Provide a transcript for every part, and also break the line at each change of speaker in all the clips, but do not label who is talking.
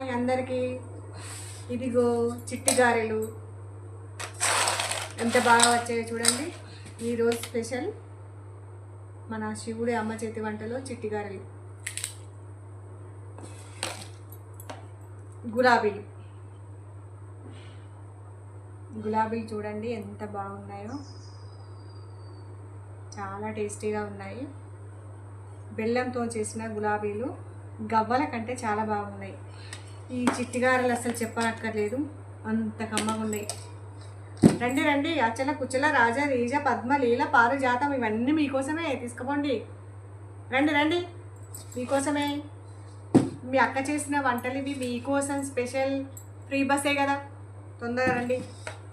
అందరికీ ఇదిగో చిట్టి గారెలు ఎంత బాగా వచ్చాయో చూడండి. ఈరోజు స్పెషల్ మన శివుడి అమ్మ చేతి వంటలో చిట్టి గారెలు గులాబీలు. గులాబీలు చూడండి ఎంత బాగున్నాయో. చాలా టేస్టీగా ఉన్నాయి. బెల్లంతో చేసిన గులాబీలు గవ్వల కంటే చాలా బాగున్నాయి. ఈ చిట్టిగారలు అసలు చెప్పనక్కర్లేదు. అంత కమ్మగా ఉన్నాయి. రండి రండి. అచ్చల కుచ్చల రాజా రీజ పద్మ లీల పారిజాతం ఇవన్నీ మీకోసమే తీసుకుపోండి రండి రండి. మీకోసమే. మీ అక్క చేసిన వంటలు ఇవి మీకోసం స్పెషల్. ఫ్రీ బస్సే కదా. తొందరగా రండి.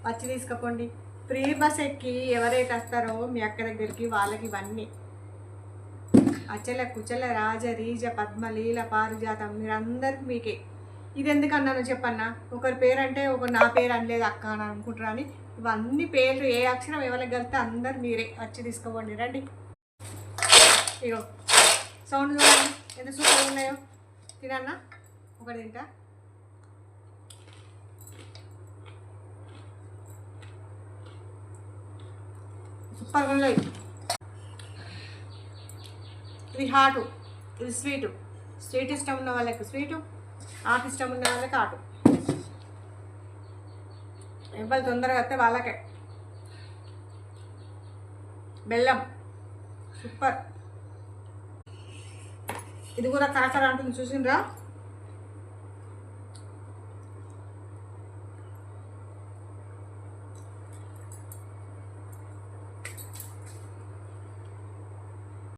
వచ్చి తీసుకుపోండి ఫ్రీ బస్ ఎక్కి ఎవరైతే వస్తారో మీ అక్క దగ్గరికి వాళ్ళకి ఇవన్నీ. అచల కుచల రాజ రీజ పద్మ లీల పారుజాతం మీరందరికి మీకే. ఇది ఎందుకు అన్నాను చెప్పన్నా? ఒకరి పేరు అంటే ఒక నా పేరు అనలేదు అక్క అని అనుకుంటారా అని. ఇవన్నీ పేర్లు ఏ అక్షరం ఎవరికి కలిపితే అందరు మీరే. వచ్చి తీసుకోండి రండి. ఇగో. సౌండ్ చూడండి. ఎంత సూపర్ ఉన్నాయో. తినన్నా? ఒకటి తింటా? సూపర్గా ఉన్నాయి ఇది హాటు. ఇది స్వీటు. స్వీట్ ఇష్టం ఉన్న వాళ్ళకి. స్వీటు. ఆకు ఇష్టం ఉన్న వాళ్ళకి ఆకు ఎవరు తొందరగా వస్తే వాళ్ళకే. బెల్లం. సూపర్. ఇది కూడా కరకర అంటుంది చూసిండ్రా?